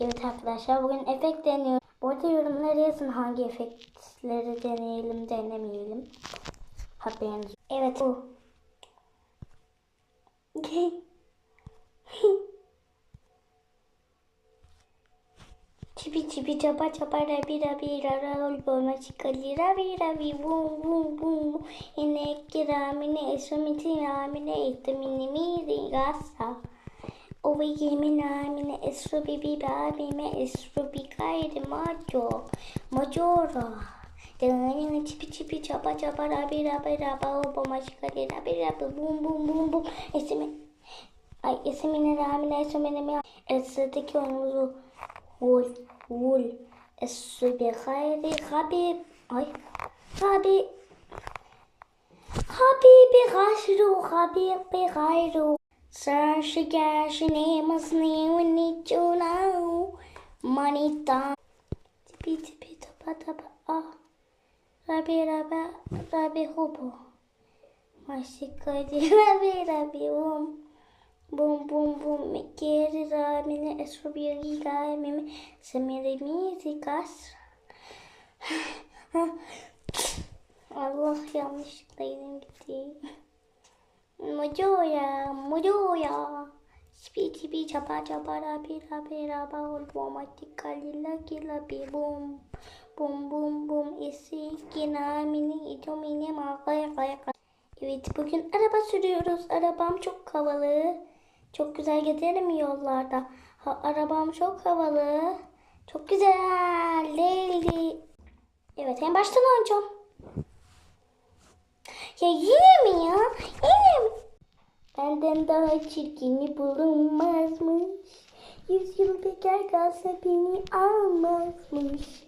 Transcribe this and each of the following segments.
Evet arkadaşlar bugün efekt deniyor. Bu arada yorumlara yazın hangi efektleri deneyelim denemeyelim. Haberiniz. Evet bu. Çipi çipi çapa çapa rabi rabi rara ol boma çikali rabi rabi bum bum bum inek ramine esumiti ramine itamini miri gasa Ove yemi ramine esru bibi babime esru bikayri majo majora Dağının çipi çipi çapa çapa rabi rabi raba ol boma çikali rabi rabi bum bum bum bum esimi Ay esimine ramine esumine mi Esra'daki oyunumuzu Vul, vul. Essu bi hayri habib. Ay. Habi. Habibi gayru, habibi gayru. Sash cash name is name need to know money time. Tippy tippy tapa tapa ah. Rabbi rabbi rabbi hobo. Maşikadi rabbi rabbi bum. Bum bum bum geri rabine esru bir gigaymimi semirimi zikas. Ah. Allah yanlışlıkla yedim gitti mojoya, mojoya. Şipi çipi çapa çapa rapi rapi rapa ol bom atika lila kila bi bom. Bom bom bom esi kina mini ito mini makay kay kay. Evet bugün araba sürüyoruz. Arabam çok havalı. Çok güzel giderim yollarda. Ha, arabam çok havalı. Çok güzel. Leli. Evet en baştan oynayacağım. Ya yine Benden daha çirkini bulunmazmış. Yüz yıl bekar kalsa beni almazmış.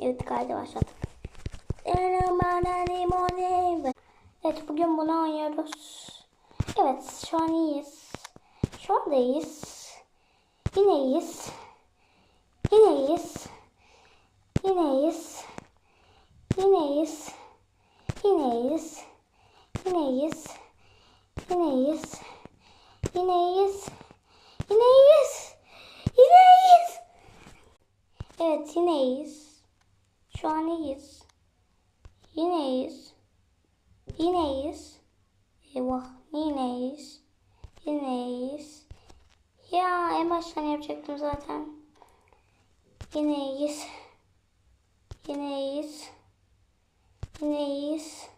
Evet kaydı başladık. Evet bugün bunu oynuyoruz. Evet şu an iyiyiz. Şu anda iyiyiz. Yine iyiyiz. Yine iyiyiz. Yine iyiyiz. Yine iyiyiz. Yine iyiyiz. Yine iyiyiz. Yine iyiyiz. Evet yine iyiyiz. Şu an iyiyiz. Yine iyiyiz. Yine iyiyiz. Eyvah. Yine iyiyiz. Ya en baştan yapacaktım zaten. Yine iyiyiz. Yine. knees